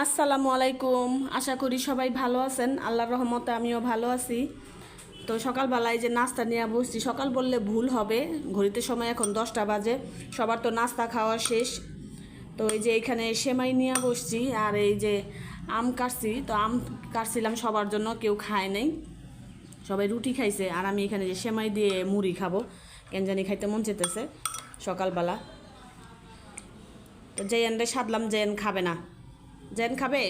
আসসালামু আলাইকুম। আশা করি সবাই ভালো আছেন। আল্লাহর রহমতে আমিও ভালো আছি। তো সকালবেলায় যে নাস্তা নিয়ে বসছি, সকাল বললে ভুল হবে। ঘড়িতে সময় এখন দশটা বাজে। সবার তো নাস্তা খাওয়া শেষ। তো এই যে এখানে সেমাই নিয়ে বসছি আর এই যে আম কাটছি। তো আম কাটছিলাম সবার জন্য, কেউ খায় নাই। সবাই রুটি খাইছে আর আমি এখানে যে সেমাই দিয়ে মুড়ি খাব। কেন জানি খাইতে মন চেতেছে সকালবেলা। তো জেন সাদলাম জেন খাবে না। জেন খাবে?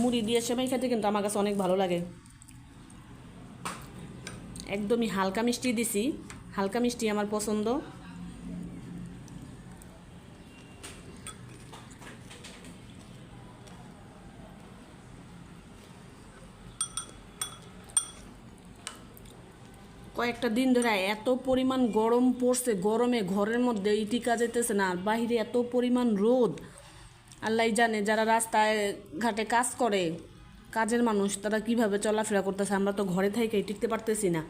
মুড়ি দিয়ে সেমাই খেতে কিন্তু আমার কাছে অনেক ভালো লাগে। একদমই হালকা মিষ্টি দিছি। হালকা মিষ্টি আমার পছন্দ। কয়েকটা দিন ধরে এত পরিমাণ গরম পড়ছে, গরমে ঘরের মধ্যে ইটিকা যেতেছে না, আর বাহিরে এত পরিমাণ রোদ। আল্লাহ জানে যারা রাস্তায় ঘাটে কাজ করে, কাজের মানুষ, তারা কীভাবে চলাফেরা করতেছে, আমরা তো ঘরে থেকে টিকতে পারতেছি না।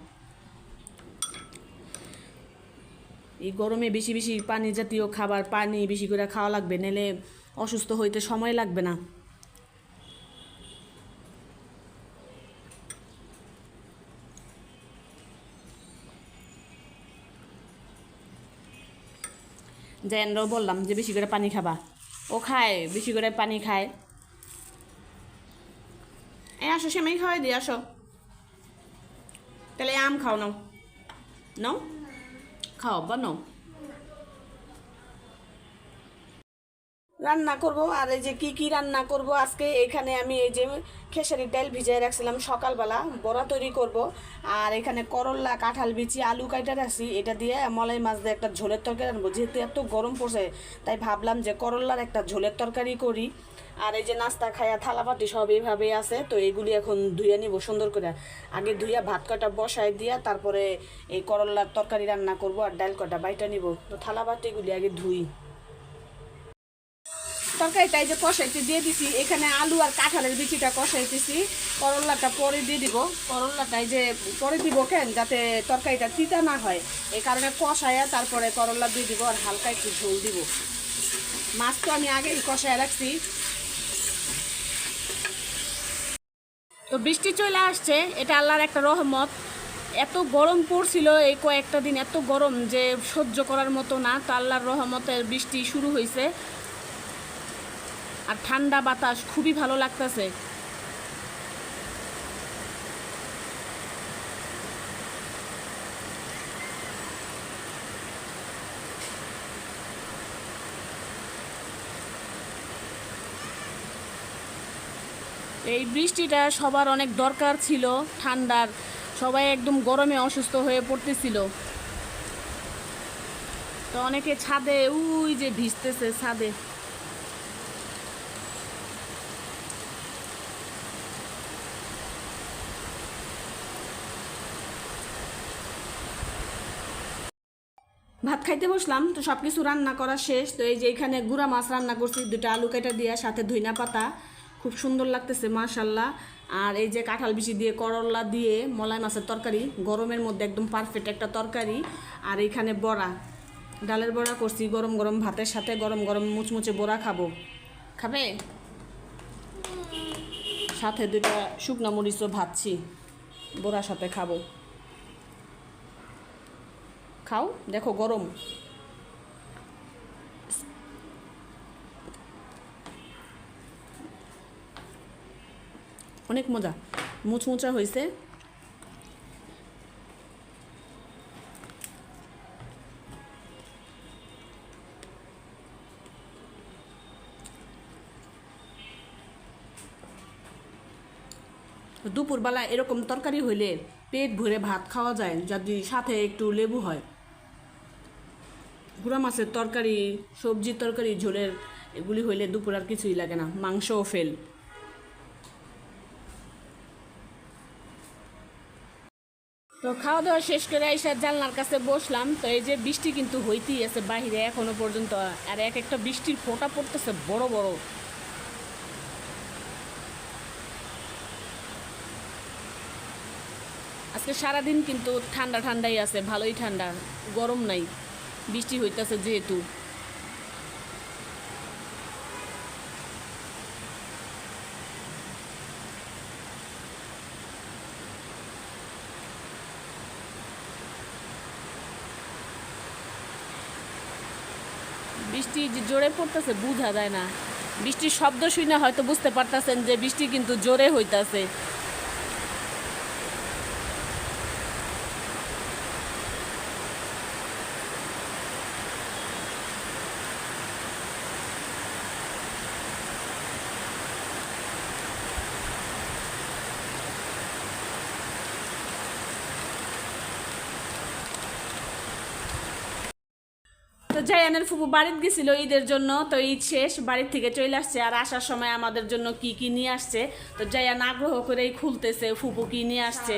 এই গরমে বেশি বেশি পানি জাতীয় খাবার, পানি বেশি করে খাওয়া লাগবে, নাহলে অসুস্থ হইতে সময় লাগবে না। জেনরাও বললাম যে বেশি করে পানি খাবা। ও খায়, বেশি করে পানি খায়। এই আসো, সেমাই খাওয়াই দিয়ে আসো। তাহলে আম খাও নাও। নাও? খাও বা নাও। রান্না করব, আর এই যে কি কি রান্না করব, আজকে এখানে আমি এই যে খেসারির ডাল ভিজাই রাখছিলাম সকালবেলা, বড়া তৈরি করব, আর এখানে করল্লা কাঁঠাল বিচি, আলু কাইটা রাখছি, এটা দিয়ে মলাই মাছ দিয়ে একটা ঝোলের তরকারি আনব। যেহেতু এত গরম পড়ছে, তাই ভাবলাম যে করল্লার একটা ঝোলের তরকারি করি, আর এই যে নাস্তা খায়া থালাবাটি সব এইভাবেই আছে, তো এইগুলি এখন ধুইয়া নিব সুন্দর করে। আগে ধুইয়া ভাত কটা বসায় দিয়া, তারপরে এই করল্লার তরকারি রান্না করব, আর ডাল কটা বাইটা নিব। তো থালাবাটিগুলি আগে ধুই। তরকারিটা এই যে কষাইতে দিয়ে দিছি। এখানে আলু আর কাঁঠালের বিচিটা কষাইতেছি। করল্লাটা পরে দিয়ে দিব। করল্লাটা এই যে পরে দিব কেন? যাতে তরকারিটা তিতা না হয়। এই কারণে কষাইয়া তারপরে করল্লা দিয়ে দিব আর হালকা একটু ঝোল দিব। মাছ তো আমি আগেই কষায় রাখছি। তো বৃষ্টি চলে আসছে। এটা আল্লাহর একটা রহমত। এত গরম পড়ছিল এই কয়েকটা দিন, এত গরম যে সহ্য করার মতো না। তো আল্লাহর রহমতের বৃষ্টি শুরু হয়েছে আর ঠান্ডা বাতাস খুবই ভালো লাগতেছে। এই বৃষ্টিটা সবার অনেক দরকার ছিল, ঠান্ডার, সবাই একদম গরমে অসুস্থ হয়ে পড়তেছিল। তো অনেকে ছাদে, উই যে ভিজতেছে ছাদে। ভাত খাইতে বসলাম, তো সব কিছু রান্না করা শেষ। তো এই যে এখানে গুঁড়া মাছ রান্না করছি দুটা আলু কেটে দিয়ে, সাথে ধইনা পাতা। খুব সুন্দর লাগতেছে মাশাল্লাহ আর এই যে কাঁঠাল বিচি দিয়ে, করলা দিয়ে, মলাই মাছের তরকারি, গরমের মধ্যে একদম পারফেক্ট একটা তরকারি। আর এইখানে বড়া, ডালের বড়া করছি, গরম গরম ভাতের সাথে, গরম গরম মুচমুচে বড়া খাব। খাবে? সাথে দুটা শুকনো মরিচও ভাজছি, বড়ার সাথে খাব। খাও, দেখো গরম। অনেক মজা, মুচমুচা হয়েছে। দুপুরবেলা এরকম তরকারি হইলে পেট ভরে ভাত খাওয়া যায়, যদি সাথে একটু লেবু হয়। গুঁড়া মাছের তরকারি সবজির তরকারি, ঝোলের এগুলি হইলে দুপুর আর কিছুই লাগে না, মাংসও ফেল। তো খাওয়া দাওয়া শেষ করে এসে জানলার কাছে বসলাম, তো এই যে বৃষ্টি কিন্তু হইতেই আছে বাহিরে, এখনও পর্যন্ত আর এক একটা বৃষ্টির ফোঁটা পড়তেছে বড় বড়। আজকে সারাদিন কিন্তু ঠান্ডা ঠান্ডাই আছে, ভালোই ঠান্ডা, গরম নাই। বৃষ্টি হইতেছে যেহেতু। বৃষ্টি যে জোরে পড়তেছে, বুঝা যায় না। বৃষ্টির শব্দ শুনে হয়তো বুঝতে পারতেছেন যে বৃষ্টি কিন্তু জোরে হইতাছে। তো জায়ানের ফুপু বাড়িতে গেছিল ঈদের জন্য তো ঈদ শেষ বাড়ির থেকে চলে আসছে আর আসার সময় আমাদের জন্য কি কি নিয়ে আসছে। তো জায়ান আগ্রহ করেই খুলতেছে ফুপু কি নিয়ে আসছে।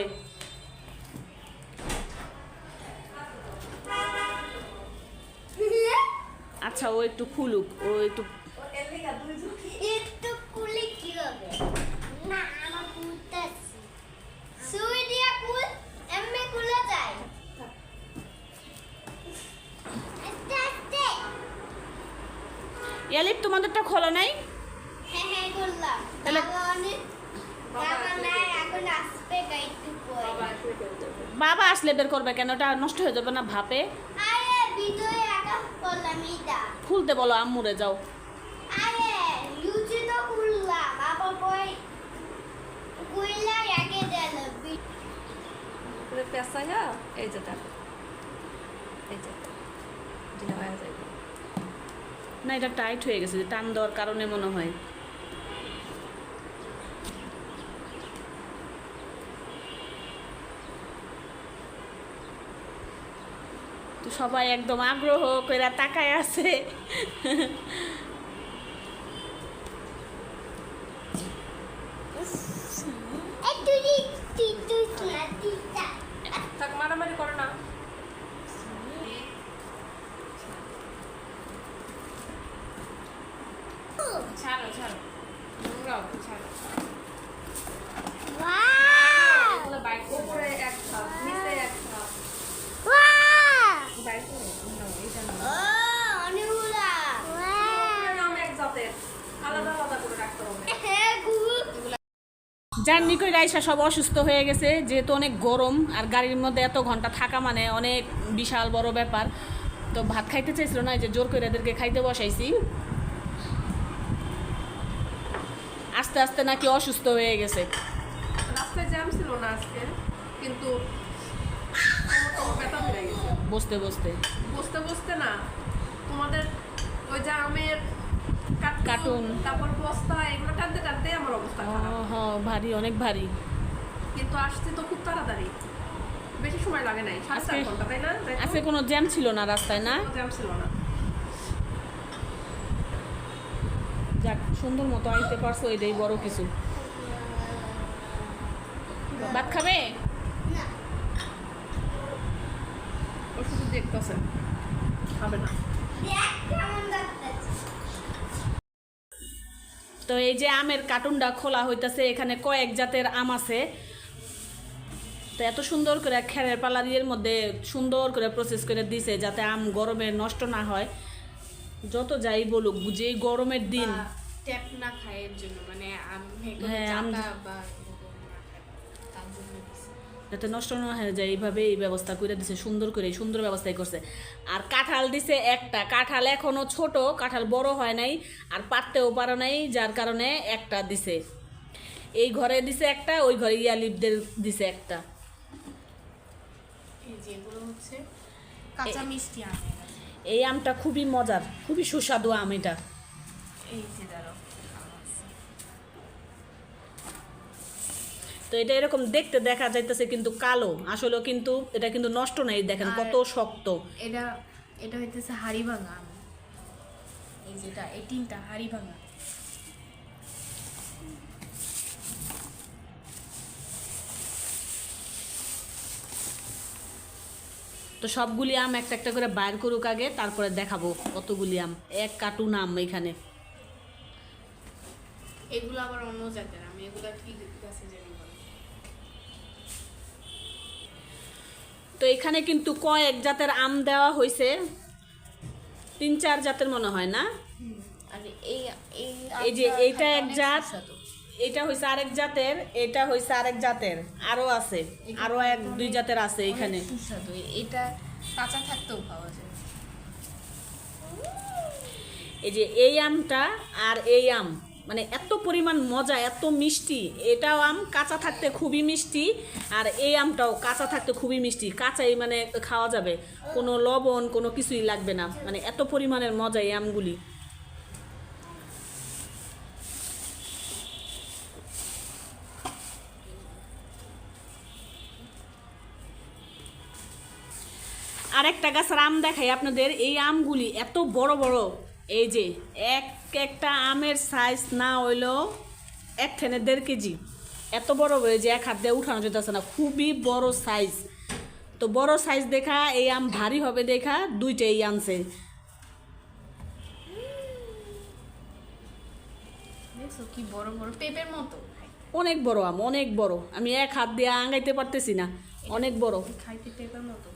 আচ্ছা ও একটু খুলুক ও একটু একটু কুলি কি হবে? না আমার ইয়ালিপ তোমাদেরটা খোলো নাই? হ্যাঁ হ্যাঁ করলাম তাহলে- বাবা আসলে বের করবে কেন? ওটা নষ্ট হয়ে যাবে না ভাপে? খুলতে বলো আম্মুরে যাও। আরে লুচি তো খুললাম। বাবা কই কুইলা আগে দিল করে পেঁচাইয়া এই যে দেখো এই যে হয়ে যাবে। না এটা টাইট হয়ে গেছে টান দেওয়ার কারণে মনে হয়। তো সবাই একদম আগ্রহ করে তাকায় আছে। মারামারি করে না ছাড়ো ছাড়ো নোংরা ছাড়ো ওয়াও এগুলো বাইক উপরে একটা নিচে একটা ওয়াও বাইক করে না এটা না ও অনেকগুলা উপরে নাম এক জাতের আলাদা আলাদা করে রাখতে হবে হ্যাঁ গুগু জার্নি করে আইসা সব অসুস্থ হয়ে গেছে যেহেতু অনেক গরম আর গাড়ির মধ্যে এত ঘণ্টা থাকা মানে অনেক বিশাল বড় ব্যাপার। তো ভাত খাইতে চাইছিল না এই যে জোর করে এদেরকে খাইতে বসাইছি। আস্তে আস্তে নাকি অসুস্থ হয়ে গেছে। রাস্তায় জ্যাম ছিল না আজকে কিন্তু ব্যথা হয়ে গেছে। বসতে বসতে। বসতে বসতে না তোমাদের ওই যে আমের কার্টুন। তারপর বস্তা এগুলো টানতে টানতে আমার অবস্থা খারাপ। হ ভারী অনেক ভারী। কিন্তু আসছি তো খুব তাড়াতাড়ি। বেশি সময় লাগে নাই সাড়ে ঘণ্টা তাই না আজকে কোনো জ্যাম ছিল না রাস্তায় না? জ্যাম ছিল না। যাক সুন্দর মতো আইতে পারছ এটাই বড় কিছু। ভাত খাবে? ও শুধু দেখতেছে হবে না। তো এই যে আমের কার্টুনটা খোলা হইতাছে এখানে কয়েক জাতের আম আছে। তো এত সুন্দর করে খেরের পালারির মধ্যে সুন্দর করে প্রসেস করে দিছে যাতে আম গরমে নষ্ট না হয়। যত যাই বলুক যে গরমের দিন। ট্যাপ না খায় এর জন্য মানে আম হ্যাঁ, আম- বা তার জন্য। যাতে নষ্ট না হয়ে যায় এইভাবে এই ব্যবস্থা করে দিছে সুন্দর করে সুন্দর ব্যবস্থাই করছে। আর কাঁঠাল দিছে একটা কাঁঠাল এখনও ছোট কাঁঠাল বড় হয় নাই আর পারতেও পারো নাই যার কারণে একটা দিছে। এই ঘরে দিছে একটা ওই ঘরে ইয়ালিপদের দিছে একটা। এই যে এগুলো হচ্ছে কাঁচা মিষ্টি আম। এই আমটা খুবই মজার খুবই সুস্বাদু আম এটা। এই যে তো এটা এরকম দেখতে দেখা যাইতেছে কিন্তু কালো। আসলে কিন্তু এটা কিন্তু নষ্ট নাই দেখেন কত শক্ত। এটা এটা হইতেছে হাড়ি ভাঙা। এই যেটা এই তিনটা হাড়ি ভাঙা। তো সবগুলি আম একটা একটা করে বাইর করুক আগে তারপরে দেখাবো কতগুলি আম। এক কার্টুন আম এখানে। এগুলো আবার অন্য জাতের আমি এগুলো ঠিক আছে এখানে কিন্তু কয়েক জাতের আম দেওয়া হয়েছে তিন চার জাতের মনে হয় না? এই যে এইটা এক জাত এটা হয়েছে আরেক জাতের এটা হয়েছে আরেক জাতের আরও আছে আরও এক দুই জাতের আছে এখানে। এটা কাঁচা থাকতেও খাওয়া যায়। এই যে এই আমটা আর এই আম। মানে এত পরিমাণ মজা, এত মিষ্টি। এটাও আম কাঁচা থাকতে খুবই মিষ্টি, আর এই আমটাও কাঁচা থাকতে খুবই মিষ্টি। কাঁচাই মানে খাওয়া যাবে। কোনো লবণ, কোনো কিছুই লাগবে না। মানে এত পরিমাণের মজা এই আমগুলি। আরেকটা গাছের আম দেখাই আপনাদের। এই আমগুলি এত বড় বড়। এই যে, এক একটা আমের সাইজ না হইল এক ঠেনে দেড় কেজি। এত বড় হয়ে যে এক হাত দিয়ে উঠানো যেতেছে না খুবই বড় সাইজ তো বড় সাইজ দেখা এই আম ভারী হবে দেখা দুইটাই আনছে। দেখছ কি বড় বড় পেঁপের মতো? অনেক বড় আম অনেক বড়। আমি এক হাত দিয়ে আঙ্গাইতে পারতেছি না অনেক বড়। খাইতে পেঁপের মতো?